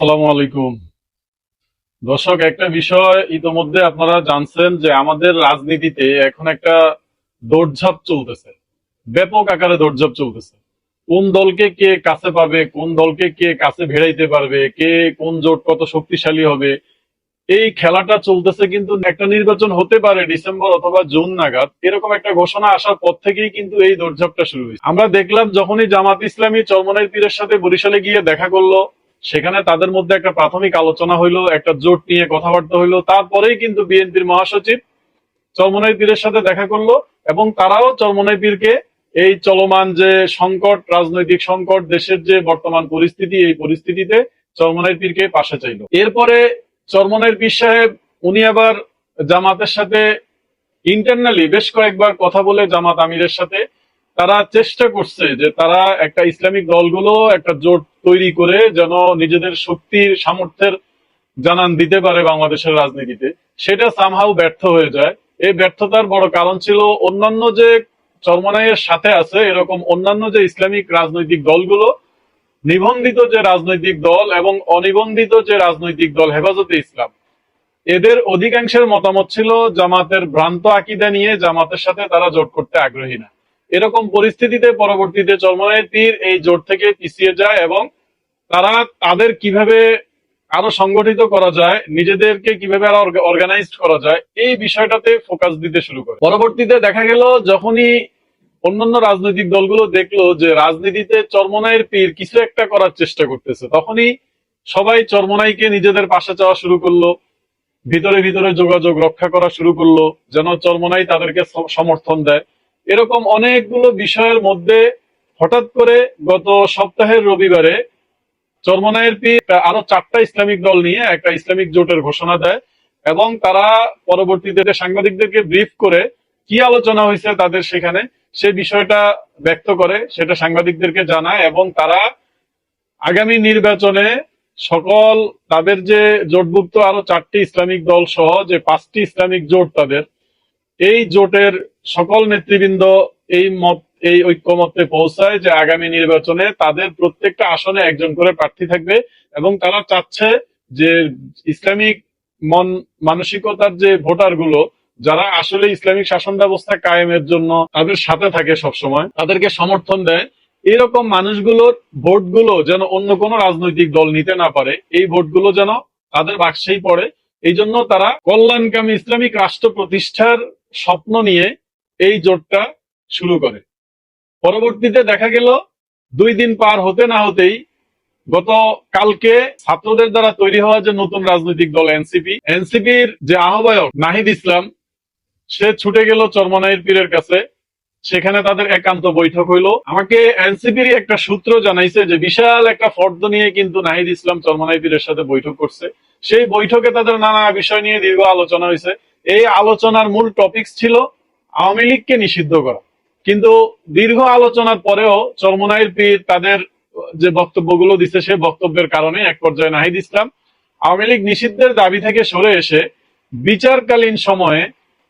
আসসালামু আলাইকুম। দর্শক, একটা বিষয় ইতোমধ্যে আপনারা জানছেন যে আমাদের রাজনীতিতে এখন একটা দৌড়ঝাঁপ চলতেছে। ব্যাপক আকারে দৌড়ঝাঁপ চলতেছে। কোন দলকে কে কাছে পাবে, কোন দলকে কে কাছে ভেড়াইতে পারবে, কে কোন জোট কত শক্তিশালী হবে, এই খেলাটা চলতেছে কিন্তু একটা নির্বাচন হতে পারে ডিসেম্বর অথবা জুন নাগাদ, এরকম একটা ঘোষণা আসার পর থেকেই কিন্তু এই দৌড়ঝাঁপটা শুরু হয়েছে। আমরা দেখলাম যখনই জামাত ইসলামী চরমনের পীরের সাথে বরিশালে গিয়ে দেখা করল সেখানে তাদের মধ্যে একটা প্রাথমিক আলোচনা হইল, একটা জোট নিয়ে কথাবার্তা হইল। তারপরেই কিন্তু বিএনপির মহাসচিব চরমনাই পীরের সাথে দেখা করল এবং তারাও চরমনাই পীরকে এই চলমান যে সংকট, রাজনৈতিক সংকট, দেশের যে বর্তমান পরিস্থিতি, এই পরিস্থিতিতে চরমনাই পীরকে পাশে চাইলো। এরপরে চরমনাইর পীর সাহেব, উনি আবার জামাতের সাথে ইন্টারনালি বেশ কয়েকবার কথা বলে জামাত আমিরের সাথে তারা চেষ্টা করছে যে তারা একটা ইসলামিক দলগুলো একটা জোট তৈরি করে যেন নিজেদের শক্তির সামর্থ্যের জানান দিতে পারে বাংলাদেশের রাজনীতিতে। সেটা সামহাও ব্যর্থ হয়ে যায়। এই ব্যর্থতার বড় কারণ ছিল অন্যান্য যে চরমনাইয়ের সাথে আছে, এরকম অন্যান্য যে ইসলামিক রাজনৈতিক দলগুলো, নিবন্ধিত যে রাজনৈতিক দল এবং অনিবন্ধিত যে রাজনৈতিক দল হেফাজতে ইসলাম। এদের অধিকাংশের মতামত ছিল, জামাতের ভ্রান্ত আকিদা নিয়ে জামাতের সাথে তারা জোট করতে আগ্রহী না। এরকম পরিস্থিতিতে পরবর্তীতে চরমনায় তীর এই জোট থেকে পিছিয়ে যায় এবং তারা তাদের কীভাবে আরও সংগঠিত করা যায়, নিজেদেরকে কীভাবে আরও অর্গানাইজড করা যায়, এই বিষয়টাতে ফোকাস দিতে শুরু করে। পরবর্তীতে দেখা গেল যখনই অন্যান্য রাজনৈতিক দলগুলো দেখল যে রাজনীতিতে চরমনাইয়ের পীর কিছু একটা করার চেষ্টা করতেছে, তখনই সবাই চরমনাইকে নিজেদের পাশে চাওয়া শুরু করল, ভিতরে ভিতরে যোগাযোগ রক্ষা করা শুরু করল, যেন চরমনাই তাদেরকে সমর্থন দেয়। এরকম অনেকগুলো বিষয়ের মধ্যে হঠাৎ করে গত সপ্তাহের রবিবারে চরমনায়ের পীর আরও চারটা ইসলামিক দল নিয়ে একটা ইসলামিক জোটের ঘোষণা দেয় এবং তারা পরবর্তীতে সাংবাদিকদেরকে ব্রিফ করে কি আলোচনা হয়েছে তাদের সেখানে সে বিষয়টা ব্যক্ত করে, সেটা সাংবাদিকদেরকে জানায় এবং তারা আগামী নির্বাচনে সকল তাদের যে জোটভুক্ত আরও চারটি ইসলামিক দল সহ যে পাঁচটি ইসলামিক জোট তাদের এই জোটের সকল নেতৃবৃন্দ এই মত, এই ঐক্যমতে পৌঁছায় যে আগামী নির্বাচনে তাদের প্রত্যেকটা আসনে একজন করে প্রার্থী থাকবে এবং তারা চাচ্ছে যে ইসলামিক মন, মানসিকতার যে ভোটারগুলো যারা আসলে ইসলামিক শাসন ব্যবস্থা কায়েমের জন্য তাদের সাথে থাকে সবসময়, তাদেরকে সমর্থন দেয়। এরকম মানুষগুলোর ভোটগুলো যেন অন্য কোনো রাজনৈতিক দল নিতে না পারে, এই ভোটগুলো যেন তাদের বাক্সেই পড়ে। এই জন্য তারা কল্যাণকামী ইসলামিক রাষ্ট্র প্রতিষ্ঠার স্বপ্ন নিয়ে এই জোটটা শুরু করে। পরবর্তীতে দেখা গেল, দুই দিন পার হতে না হতেই গত কালকে ছাত্রদের দ্বারা তৈরি হওয়া যে নতুন রাজনৈতিক দল এনসিপি, এনসিপির যে আহ্বায়ক নাহিদ ইসলাম, সে ছুটে গেল চরমনাইর পীরের কাছে। সেখানে তাদের একান্ত বৈঠক হইল। আমাকে এনসিপির একটা সূত্র জানাইছে যে বিশাল একটা ফর্দ নিয়ে কিন্তু নাহিদ ইসলাম চরমনাই পীরের সাথে বৈঠক করছে। সেই বৈঠকে তাদের নানা বিষয় নিয়ে দীর্ঘ আলোচনা হয়েছে এই আলোচনার মূল টপিকস ছিল আওয়ামী লীগকে নিষিদ্ধ করা। কিন্তু দীর্ঘ আলোচনার পরেও চরমনাইর পীর তাদের যে বক্তব্যগুলো দিচ্ছে সেই বক্তব্যের কারণে এক পর্যায়ে নাহিদ ইসলাম আওয়ামী লীগ নিষিদ্ধের দাবি থেকে সরে এসে বিচারকালীন সময়ে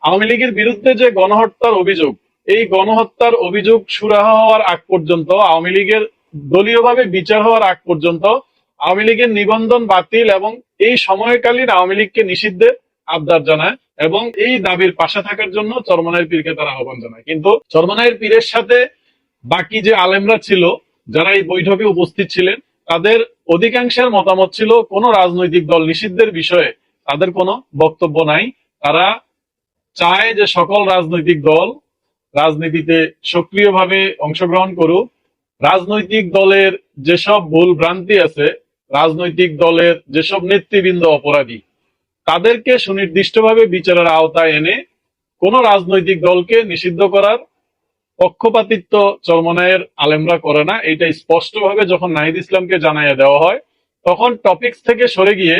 আওয়ামী লীগের বিরুদ্ধে যে গণহত্যার অভিযোগ, এই গণহত্যার অভিযোগ সুরাহা হওয়ার আগ পর্যন্ত, আওয়ামী লীগের দলীয়ভাবে বিচার হওয়ার আগ পর্যন্ত আওয়ামী লীগের নিবন্ধন বাতিল এবং এই সময়কালীন আওয়ামী লীগকে নিষিদ্ধের আবদার জানায় এবং এই দাবির পাশে থাকার জন্য চরমনাইয়ের পীরকে তারা আহ্বান জানায়। কিন্তু চরমনাইয়ের পীরের সাথে বাকি যে আলেমরা ছিল, যারা এই বৈঠকে উপস্থিত ছিলেন, তাদের অধিকাংশের মতামত ছিল, কোন রাজনৈতিক দল নিষিদ্ধের বিষয়ে তাদের কোনো বক্তব্য নাই। তারা চায় যে সকল রাজনৈতিক দল রাজনীতিতে সক্রিয়ভাবে অংশগ্রহণ করুক। রাজনৈতিক দলের যেসব ভুল ভ্রান্তি আছে, রাজনৈতিক দলের যেসব নেতৃবৃন্দ অপরাধী তাদেরকে সুনির্দিষ্টভাবে বিচারের আওতায় এনে কোন রাজনৈতিক দলকে নিষিদ্ধ করার পক্ষপাতিত্ব চরমনায়ের আলেমরা করে না। এটা স্পষ্টভাবে যখন নাহিদ ইসলামকে জানাইয়া দেওয়া হয়, তখন টপিকস থেকে সরে গিয়ে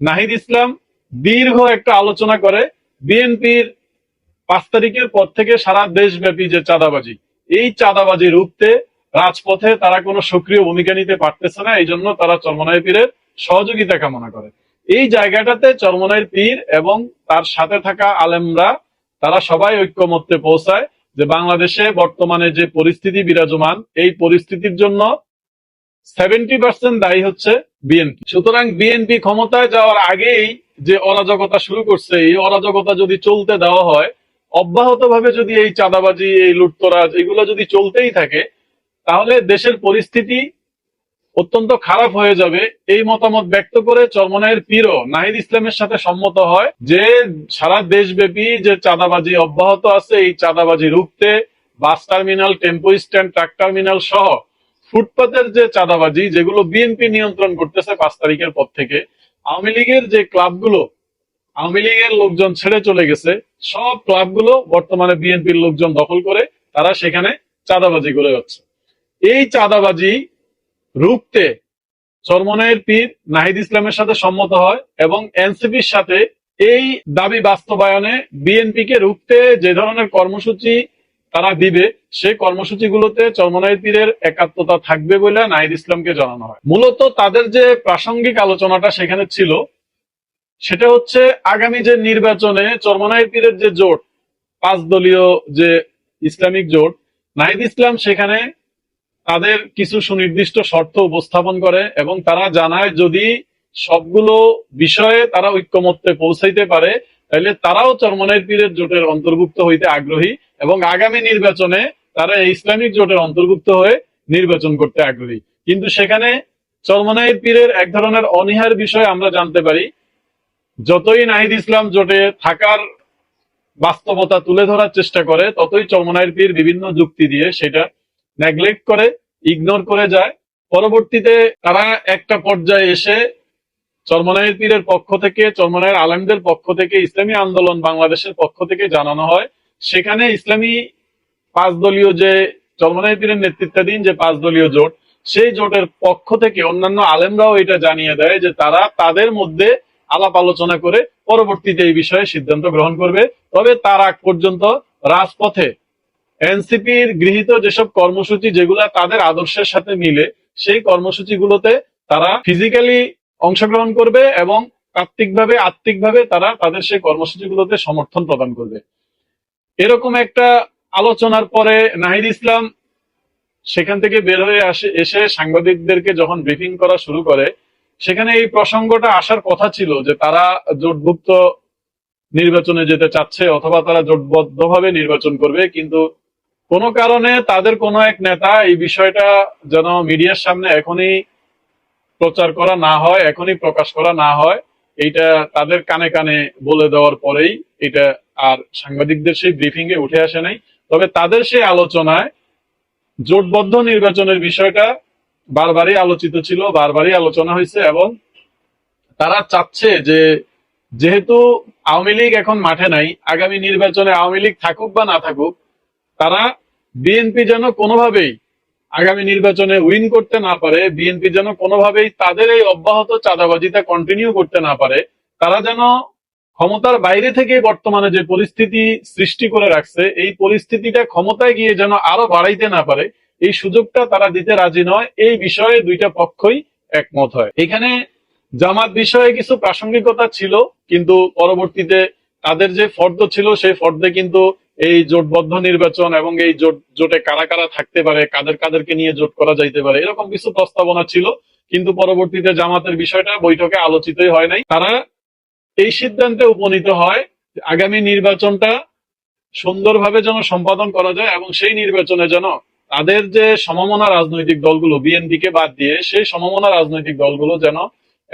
নাহিদ ইসলাম দীর্ঘ একটা আলোচনা করে, বিএনপির পাঁচ তারিখের পর থেকে সারা দেশব্যাপী যে চাঁদাবাজি, এই চাঁদাবাজি রুখতে রাজপথে তারা কোনো সক্রিয় ভূমিকা নিতে পারতেছে না এই জন্য তারা চরমনায় পীরের সহযোগিতা কামনা করে। এই জায়গাটাতে চরমনাইয়ের পীর এবং তার সাথে থাকা আলেমরা, তারা সবাই ঐক্যমত্যে পৌঁছায় যে বাংলাদেশে বর্তমানে যে পরিস্থিতি বিরাজমান, এই পরিস্থিতির জন্য সেভেন্টি পার্সেন্ট দায়ী হচ্ছে বিএনপি সুতরাং বিএনপি ক্ষমতায় যাওয়ার আগেই যে অরাজকতা শুরু করছে, এই অরাজকতা যদি চলতে দেওয়া হয়, অব্যাহতভাবে যদি এই চাঁদাবাজি, এই লুটতরাজ, এগুলো যদি চলতেই থাকে, তাহলে দেশের পরিস্থিতি অত্যন্ত খারাপ হয়ে যাবে এই মতামত ব্যক্ত করে চরমনায়ের পীরও নাহিদ ইসলামের সাথে সম্মত হয় যে সারা দেশব্যাপী যে চাঁদাবাজি অব্যাহত আছে, এই চাঁদাবাজি রুখতে bus terminal, tempo stand, truck terminal সহ ফুটপাতের যে চাঁদাবাজি, যেগুলো বিএনপি নিয়ন্ত্রণ করতেছে পাঁচ তারিখের পর থেকে, আওয়ামী লীগের যে ক্লাবগুলো, আওয়ামী লীগের লোকজন ছেড়ে চলে গেছে, সব ক্লাবগুলো বর্তমানে বিএনপির লোকজন দখল করে, তারা সেখানে চাঁদাবাজি করে যাচ্ছে। এই চাঁদাবাজি রুখতে চরমনায়ের পীর নাহিদ ইসলামের সাথে সম্মত হয় এবং এনসিপির সাথে এই দাবি বাস্তবায়নে বিএনপিকে রুখতে যে ধরনের কর্মসূচি তারা দিবে, সেই কর্মসূচিগুলোতে চরমনায়ের পীরের একাত্মতা থাকবে বলে নাহিদ ইসলামকে জানানো হয়। মূলত তাদের যে প্রাসঙ্গিক আলোচনাটা সেখানে ছিল, সেটা হচ্ছে আগামী যে নির্বাচনে চরমনায়ের পীরের যে জোট পাঁচ দলীয় যে ইসলামিক জোট, নাহিদ ইসলাম সেখানে তাদের কিছু সুনির্দিষ্ট শর্ত উপস্থাপন করে এবং তারা জানায় যদি সবগুলো বিষয়ে তারা ঐক্যমত্যে পৌঁছাইতে পারে, তাহলে তারাও চরমনাইর পীরের জোটের অন্তর্ভুক্ত হইতে আগ্রহী এবং আগামী নির্বাচনে তারা ইসলামিক জোটের অন্তর্ভুক্ত হয়ে নির্বাচন করতে আগ্রহী। কিন্তু সেখানে চরমনাইর পীরের এক ধরনের অনীহার বিষয় আমরা জানতে পারি। যতই নাহিদ ইসলাম জোটে থাকার বাস্তবতা তুলে ধরার চেষ্টা করে, ততই চরমনাইর পীর বিভিন্ন যুক্তি দিয়ে সেটা নেগলেক্ট করে ইগনোর করে যায়। পরবর্তীতে তারা একটা পর্যায়ে এসে চরমনাইর পীরের পক্ষ থেকে চরমনাইর আলেমদের পক্ষ থেকে, ইসলামী আন্দোলন বাংলাদেশের পক্ষ থেকে জানানো হয়। সেখানে ইসলামী পাঁচ দলীয় যে চরমনাইর পীরের নেতৃত্বাধীন যে পাঁচ দলীয় জোট, সেই জোটের পক্ষ থেকে অন্যান্য আলেমরাও এটা জানিয়ে দেয় যে তারা তাদের মধ্যে আলাপ আলোচনা করে পরবর্তীতে এই বিষয়ে সিদ্ধান্ত গ্রহণ করবে। তবে তার আগ পর্যন্ত রাজপথে এনসিপির গৃহীত যেসব কর্মসূচি যেগুলা তাদের আদর্শের সাথে মিলে, সেই কর্মসূচিগুলোতে তারা ফিজিক্যালি অংশগ্রহণ করবে এবং তাত্ত্বিকভাবে আত্মিকভাবে তারা তাদের সেই কর্মসূচিগুলোতে সমর্থন প্রদান করবে। এরকম একটা আলোচনার পরে নাহিদ ইসলাম সেখান থেকে বের হয়ে আসে, এসে সাংবাদিকদেরকে যখন ব্রিফিং করা শুরু করে, সেখানে এই প্রসঙ্গটা আসার কথা ছিল যে তারা জোটভুক্ত নির্বাচনে যেতে চাচ্ছে অথবা তারা জোটবদ্ধভাবে নির্বাচন করবে, কিন্তু কোনো কারণে তাদের কোনো এক নেতা এই বিষয়টা যেন মিডিয়ার সামনে এখনই প্রচার করা না হয়, এখনই প্রকাশ করা না হয়, এইটা তাদের কানে কানে বলে দেওয়ার পরেই এটা আর সাংবাদিকদের সেই ব্রিফিং এ উঠে আসে নাই। তবে তাদের সেই আলোচনায় জোটবদ্ধ নির্বাচনের বিষয়টা বারবারই আলোচিত ছিল, বারবারই আলোচনা হয়েছে এবং তারা চাচ্ছে যে যেহেতু আওয়ামী লীগ এখন মাঠে নাই, আগামী নির্বাচনে আওয়ামী লীগ থাকুক বা না থাকুক তারা বিএনপি যেন কোনোভাবেই আগামী নির্বাচনে উইন করতে না পারে, বিএনপি যেন কোনোভাবেই তাদের এই অব্যাহত চাঁদাবাজিটা কন্টিনিউ করতে না পারে, তারা যেন ক্ষমতার বাইরে থেকে বর্তমানে যে পরিস্থিতি সৃষ্টি করে রাখছে, এই পরিস্থিতিটা ক্ষমতায় গিয়ে যেন আরও বাড়াইতে না পারে, এই সুযোগটা তারা দিতে রাজি নয়, এই বিষয়ে দুইটা পক্ষই একমত হয়। এখানে জামাত বিষয়ে কিছু প্রাসঙ্গিকতা ছিল, কিন্তু পরবর্তীতে তাদের যে ফর্দ ছিল, সেই ফর্দে কিন্তু এই জোটবদ্ধ নির্বাচন এবং এই জোট, জোটে কারা কারা থাকতে পারে, কাদের কাদেরকে নিয়ে জোট করা যাইতে পারে, এরকম কিছু প্রস্তাবনা ছিল, কিন্তু পরবর্তীতে জামাতের বিষয়টা বৈঠকে আলোচিতই হয় নাই। তারা এই সিদ্ধান্তে উপনীত হয় আগামী নির্বাচনটা সুন্দরভাবে যেন সম্পাদন করা যায় এবং সেই নির্বাচনে যেন তাদের যে সমমনা রাজনৈতিক দলগুলো বিএনপি কে বাদ দিয়ে সেই সমমনা রাজনৈতিক দলগুলো যেন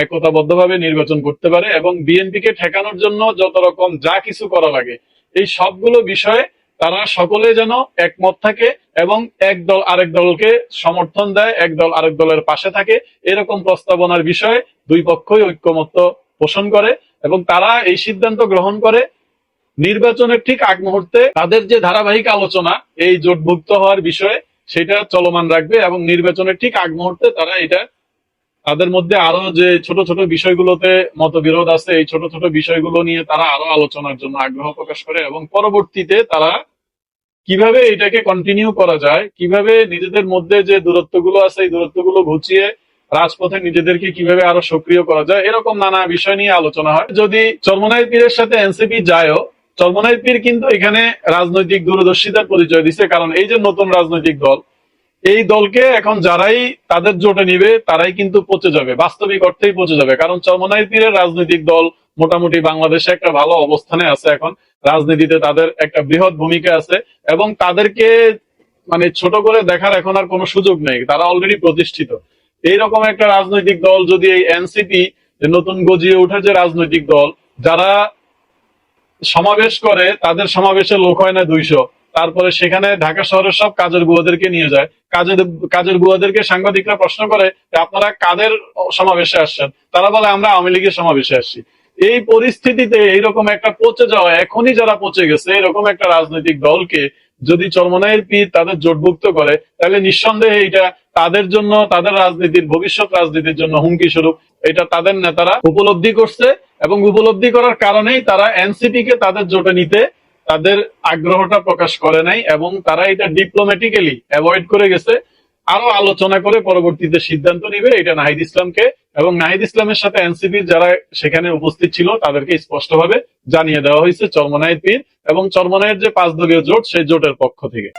একতাবদ্ধভাবে নির্বাচন করতে পারে এবং বিএনপি কে ঠেকানোর জন্য যত রকম যা কিছু করা লাগে, এই সবগুলো বিষয়ে তারা সকলে যেন একমত থাকে এবং এক দল আরেক দলকে সমর্থন দেয়, এক দল আরেক দলের পাশে থাকে, এরকম প্রস্তাবনার বিষয়ে দুই পক্ষই ঐক্যমত্য পোষণ করে এবং তারা এই সিদ্ধান্ত গ্রহণ করে। নির্বাচনের ঠিক আগ মুহূর্তে তাদের যে ধারাবাহিক আলোচনা, এই জোটভুক্ত হওয়ার বিষয়ে সেটা চলমান রাখবে এবং নির্বাচনের ঠিক আগ মুহূর্তে তারা এটা তাদের মধ্যে আরও যে ছোট ছোট বিষয়গুলোতে মতবিরোধ আছে, এই ছোট ছোট বিষয়গুলো নিয়ে তারা আরও আলোচনার জন্য আগ্রহ প্রকাশ করে এবং পরবর্তীতে তারা কীভাবে এটাকে কন্টিনিউ করা যায়, কীভাবে নিজেদের মধ্যে যে দূরত্বগুলো আছে, এই দূরত্বগুলো ঘুচিয়ে রাজপথে নিজেদেরকে কীভাবে আরও সক্রিয় করা যায়, এরকম নানা বিষয় নিয়ে আলোচনা হয়। যদি চরমনাই পীরের সাথে এনসিপি যায়ও চরমনাই পীর কিন্তু এখানে রাজনৈতিক দূরদর্শিতার পরিচয় দিছে, কারণ এই যে নতুন রাজনৈতিক দল এই দলকে এখন যারাই তাদের জোটে নিবে, তারাই কিন্তু পচে যাবে, বাস্তবিক অর্থেই পচে যাবে। কারণ চরমনাই পীরের রাজনৈতিক দল মোটামুটি বাংলাদেশে একটা ভালো অবস্থানে আছে এখন। রাজনীতিতে তাদের একটা বৃহৎ ভূমিকা আছে এবং তাদেরকে মানে ছোট করে দেখার এখন আর কোনো সুযোগ নেই। তারা অলরেডি প্রতিষ্ঠিত। এইরকম একটা রাজনৈতিক দল যদি এই এনসিপি নতুন গজিয়ে ওঠা যে রাজনৈতিক দল, যারা সমাবেশ করে, তাদের সমাবেশে লোক হয় না দুইশো। তারপরে সেখানে ঢাকা শহরের সব কাজের বুয়াদেরকে নিয়ে যায়। কাজের কাজের বুয়াদেরকে সাংবাদিকরা প্রশ্ন করে যে আপনারা কাদের সমাবেশে আসছেন? তারা বলে, আমরা আওয়ামী লীগের সমাবেশে আসছি। এই পরিস্থিতিতে এইরকম একটা পচে যাওয়া, এখনই যারা পচে গেছে, এরকম একটা রাজনৈতিক দলকে যদি চরমনাইয়ের পীর তাদের জোটভুক্ত করে, তাহলে নিঃসন্দেহে এটা তাদের জন্য, তাদের রাজনীতির, ভবিষ্যৎ রাজনীতির জন্য হুমকি স্বরূপ। এটা তাদের নেতারা উপলব্ধি করছে এবং উপলব্ধি করার কারণেই তারা এনসিপি কে তাদের জোটে নিতে তাদের আগ্রহটা প্রকাশ করে নাই এবং তারা এটা ডিপ্লোম্যাটিক্যালি অ্যাভয়েড করে গেছে। আরও আলোচনা করে পরবর্তীতে সিদ্ধান্ত নিবে এটা নাহিদ ইসলামকে এবং নাহিদ ইসলামের সাথে এনসিপির যারা সেখানে উপস্থিত ছিল তাদেরকে স্পষ্টভাবে জানিয়ে দেওয়া হয়েছে চরমনায়ের পীর এবং চর্মনায়ের যে পাঁচ দলীয় জোট, সেই জোটের পক্ষ থেকে।